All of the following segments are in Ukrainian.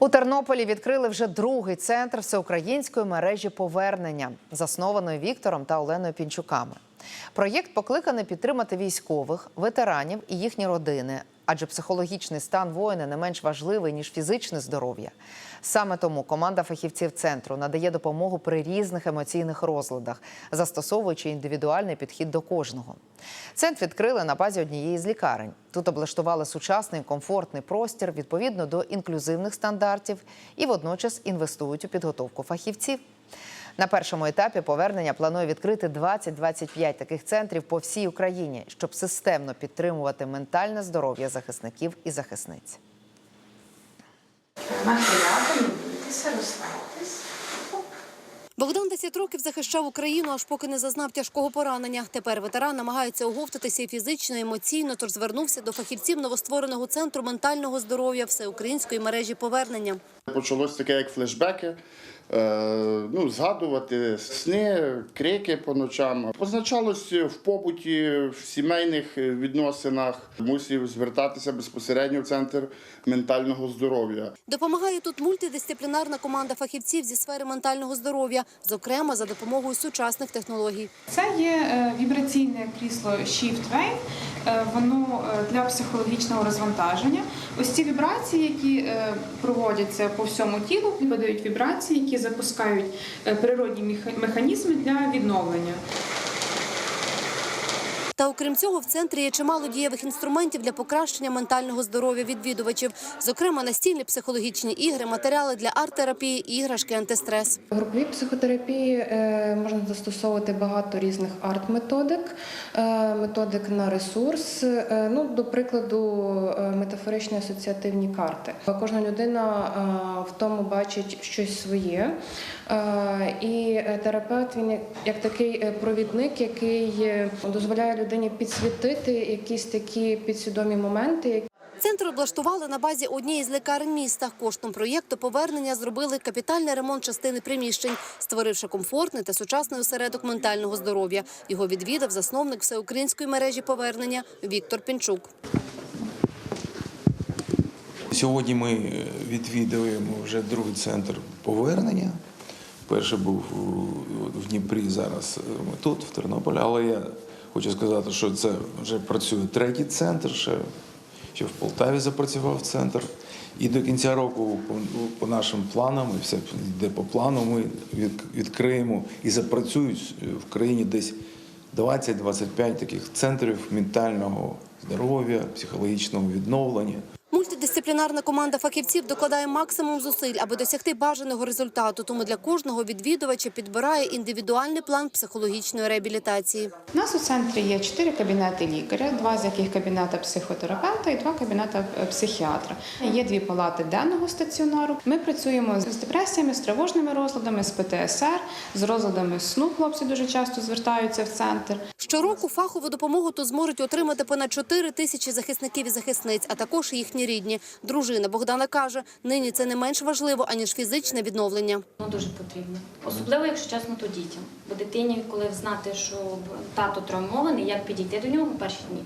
У Тернополі відкрили вже другий центр всеукраїнської мережі повернення, заснованої Віктором та Оленою Пінчуками. Проєкт покликаний підтримати військових, ветеранів і їхні родини, адже психологічний стан воїна не менш важливий ніж фізичне здоров'я. Саме тому команда фахівців центру надає допомогу при різних емоційних розладах, застосовуючи індивідуальний підхід до кожного. Центр відкрили на базі однієї з лікарень. Тут облаштували сучасний комфортний простір відповідно до інклюзивних стандартів і водночас інвестують у підготовку фахівців. На першому етапі повернення планує відкрити 20-25 таких центрів по всій Україні, щоб системно підтримувати ментальне здоров'я захисників і захисниць. Тримати бійтеся, розслабтесь. Богдан 10 років захищав Україну, аж поки не зазнав тяжкого поранення. Тепер ветеран намагається оговтатися і фізично, і емоційно, тож звернувся до фахівців новоствореного центру ментального здоров'я всеукраїнської мережі повернення. Почалось таке, як флешбеки. Е, ну, згадувати сни, крики по ночам. Позначалось в побуті, в сімейних відносинах. Мусив звертатися безпосередньо в центр ментального здоров'я. Допомагає тут мультидисциплінарна команда фахівців зі сфери ментального здоров'я, зокрема за допомогою сучасних технологій. Це є е, вібраційне крісло Shift Е, Воно для психологічного розвантаження. Ось ці вібрації, які проводяться по всьому тілу, видають вібрації, які запускають е, природні меха- механізми для відновлення. Та окрім цього, в центрі є чимало дієвих інструментів для покращення ментального здоров'я відвідувачів, зокрема настільні психологічні ігри, матеріали для арт-терапії, іграшки, антистрес. В груповій психотерапії е, можна застосовувати багато різних арт-методик, е, методик на ресурс. Е, Ну, до прикладу, метафоричні асоціативні карти. Кожна людина в тому бачить щось своє. І терапевт він як- такий провідник, який дозволяє людині підсвітити якісь такі підсвідомі моменти, Центр облаштували на базі однієї з лікарень міста. Коштом проєкту повернення зробили капітальний ремонт частини приміщень, створивши комфортний та сучасний осередок ментального здоров'я. Його відвідав засновник всеукраїнської мережі повернення Віктор Пінчук. Сьогодні ми е, відвідуємо вже другий центр повернення. Перший був в Дніпрі, зараз е, ми тут, в Тернополі. Але я хочу сказати, що це вже працює третій центр, ще, ще в Полтаві запрацював центр. І до кінця року, по, по нашим планам, і все йде по плану, ми від- відкриємо і запрацюють в країні десь 20-25 таких центрів ментального здоров'я, психологічного відновлення. Мультидисциплінарна команда фахівців докладає максимум зусиль, аби досягти бажаного результату. Тому для кожного відвідувача підбирає індивідуальний план психологічної реабілітації. У нас у центрі є чотири кабінети лікаря, два з яких кабінета психотерапевта і два кабінета е, психіатра. Є дві палати денного стаціонару. Ми працюємо з депресіями, з тривожними розладами, з ПТСР, з розладами сну. Хлопці дуже часто звертаються в центр. Щороку фахову допомогу тут зможуть отримати понад 4 тисячі захисників і захисниць, а також їхні рідні. Дружина Богдана каже, нині це не менш важливо, аніж фізичне відновлення. Воно дуже потрібно. Особливо, якщо чесно, то дітям. Бо дитині, коли знати, що тато травмований, як підійти до нього перші дні,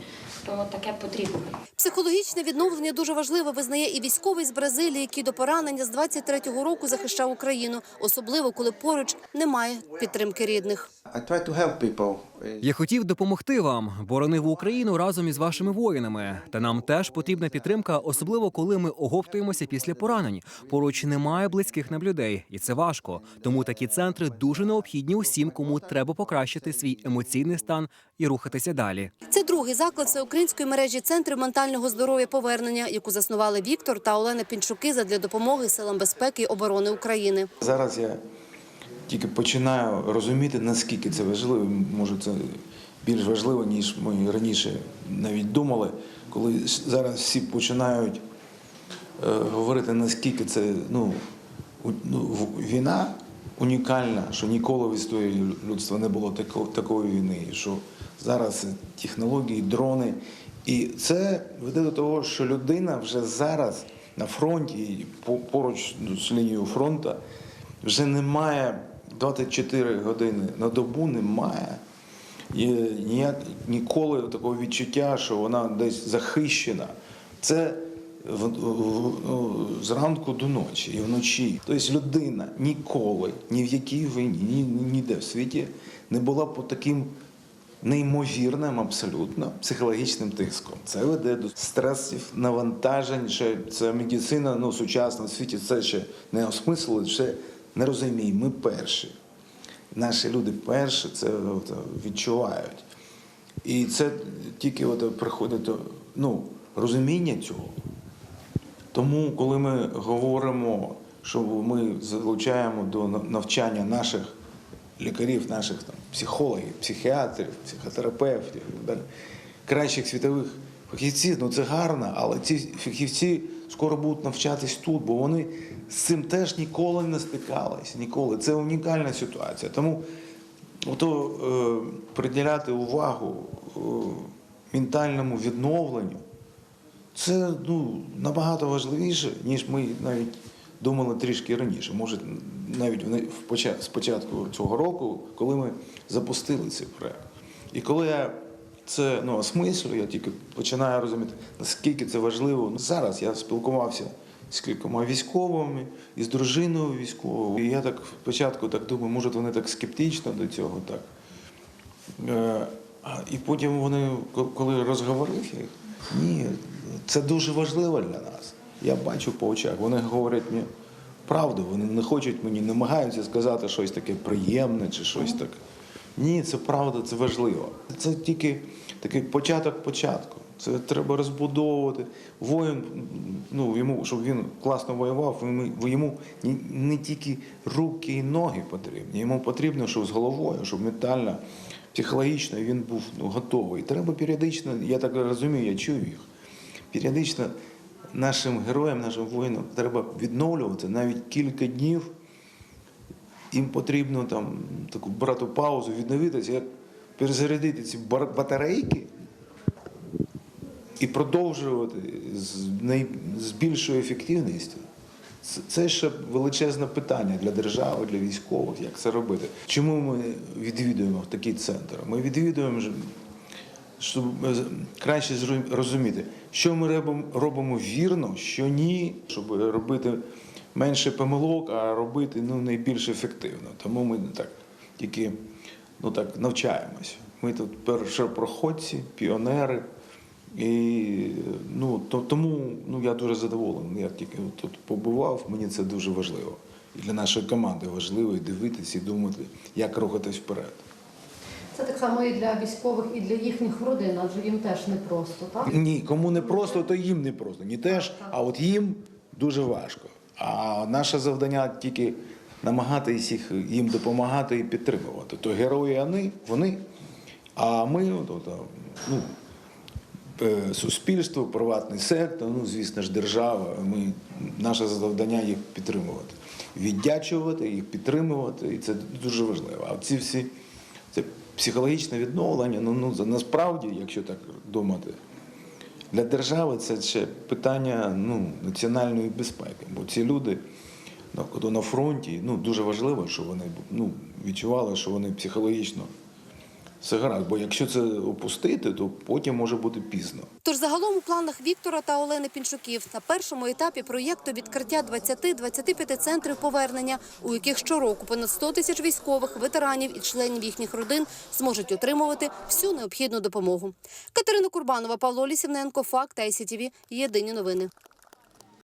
то таке потрібно. Психологічне відновлення дуже важливе, визнає і військовий з Бразилії, який до поранення з 23-го року захищав Україну, особливо коли поруч немає підтримки рідних. Я хотів допомогти вам, боронив Україну разом із вашими воїнами. Та нам теж потрібна підтримка, особливо коли ми оговтуємося після поранень. Поруч немає близьких нам людей, і це важко. Тому такі центри дуже необхідні усім, кому треба покращити свій емоційний стан і рухатися далі. Це другий заклад всеукраїнської мережі центрів ментального здоров'я повернення, яку заснували Віктор та Олена Пінчуки задля допомоги силам безпеки і оборони України. Зараз я тільки починаю розуміти, наскільки це важливо. Може, це більш важливо, ніж ми раніше навіть думали, коли зараз всі починають е, говорити, наскільки це ну, ну, війна унікальна, що ніколи в історії людства не було такої війни, що зараз технології, дрони. І це веде до того, що людина вже зараз на фронті, і поруч з лінією фронту, вже немає 24 години на добу немає. І ніяк ніколи такого відчуття, що вона десь захищена. Це ну, зранку до ночі і вночі. Тобто людина ніколи, ні в якій війні, ні, ніде в світі не була по таким неймовірним абсолютно психологічним тиском. Це веде до стресів, навантажень. Ще це медицина ну, сучасна в світі це ще не осмислили, ще не розуміє. Ми перші. Наші люди перші це от, відчувають. І це тільки от приходить ну, розуміння цього. Тому, коли ми говоримо, що ми залучаємо до навчання наших лікарів, наших там, психологів, психіатрів, психотерапевтів, кращих світових фахівців, ну це гарно, але ці фахівці скоро будуть навчатись тут, бо вони з цим теж ніколи не стикались. Ніколи. Це унікальна ситуація. Тому ото, е, приділяти увагу е, ментальному відновленню. Це ну, набагато важливіше, ніж ми навіть думали трішки раніше. Може, навіть з початку цього року, коли ми запустили цей проект. І коли я це ну, осмислюю, я тільки починаю розуміти, наскільки це важливо. Ну, зараз я спілкувався з кількома військовими, і з дружиною військовою. І я так спочатку так думаю, може вони так скептично до цього так. Е, І потім вони, коли розговорив їх, ні, це дуже важливо для нас. Я бачу по очах. Вони говорять мені правду, вони не хочуть мені, намагаються сказати щось таке приємне чи щось таке. Ні, це правда, це важливо. Це тільки такий початок початку. Це треба розбудовувати. Воїн, ну йому, щоб він класно воював, йому, не тільки руки і ноги потрібні. Йому потрібно, щоб з головою, щоб ментально, психологічно він був ну, готовий. Треба періодично, я так розумію, я чую їх. Періодично нашим героям, нашим воїнам треба відновлювати навіть кілька днів. Їм потрібно там таку брати паузу, відновитися, як перезарядити ці батарейки і продовжувати з, най, з більшою ефективністю. Це, ще величезне питання для держави, для військових, як це робити. Чому ми відвідуємо такий центр? Ми відвідуємо, щоб е, краще розуміти, що ми робимо, вірно, що ні, щоб робити менше помилок, а робити ну, найбільш ефективно. Тому ми так тільки ну, так, навчаємося. Ми тут першопроходці, піонери. І ну, то, тому ну, я дуже задоволений. Я тільки тут побував, мені це дуже важливо. І для нашої команди важливо і дивитися, і думати, як рухатись вперед. Це так само і для військових, і для їхніх родин, адже їм теж непросто, так? Ні, кому не просто, то їм не просто. Ні теж, а от їм дуже важко. А наше завдання тільки намагатися їх їм допомагати і підтримувати. То герої вони, вони а ми, от, от, ну, е, суспільство, приватний сектор, ну, звісно ж, держава. Ми, наше завдання їх підтримувати, віддячувати, їх підтримувати, і це дуже важливо. А ці всі психологічне відновлення, ну, ну насправді, якщо так думати, для держави це ще питання ну, національної безпеки. Бо ці люди ну, на фронті, ну, дуже важливо, що вони ну, відчували, що вони психологічно все гаразд. Бо якщо це опустити, то потім може бути пізно. Тож загалом у планах Віктора та Олени Пінчуків на першому етапі проєкту відкриття 20-25 центрів повернення, у яких щороку понад 100 тисяч військових, ветеранів і членів їхніх родин зможуть отримувати всю необхідну допомогу. Катерина Курбанова, Павло Лісівненко, Факт ICTV. Єдині новини.